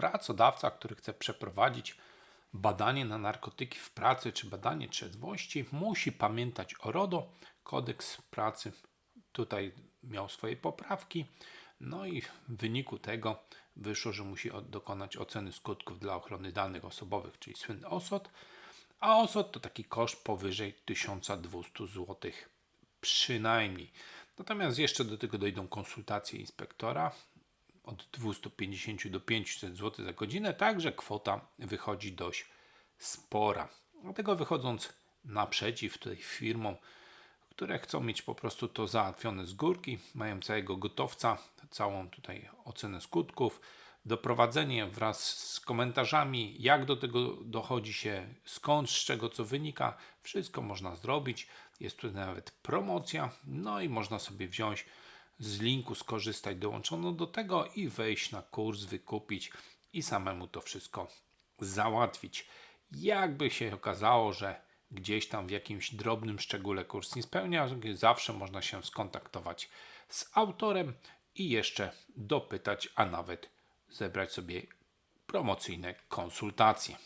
pracodawca, który chce przeprowadzić badanie na narkotyki w pracy czy badanie trzeźwości, musi pamiętać o RODO. Kodeks pracy tutaj miał swoje poprawki. No i w wyniku tego wyszło, że musi dokonać oceny skutków dla ochrony danych osobowych, czyli słynny OSOD. A OSOD to taki koszt powyżej 1200 zł przynajmniej. Natomiast jeszcze do tego dojdą konsultacje inspektora od 250 do 500 zł za godzinę, także kwota wychodzi dość spora. Dlatego wychodząc naprzeciw tutaj firmom, które chcą mieć po prostu to załatwione z górki, mają całego gotowca, całą tutaj ocenę skutków, doprowadzenie wraz z komentarzami, jak do tego dochodzi się, skąd, z czego co wynika, wszystko można zrobić. Jest tutaj nawet promocja, no i można sobie wziąć z linku skorzystać dołączono do tego i wejść na kurs, wykupić i samemu to wszystko załatwić. Jakby się okazało, że gdzieś tam w jakimś drobnym szczególe kurs nie spełnia, zawsze można się skontaktować z autorem i jeszcze dopytać, a nawet zebrać sobie promocyjne konsultacje.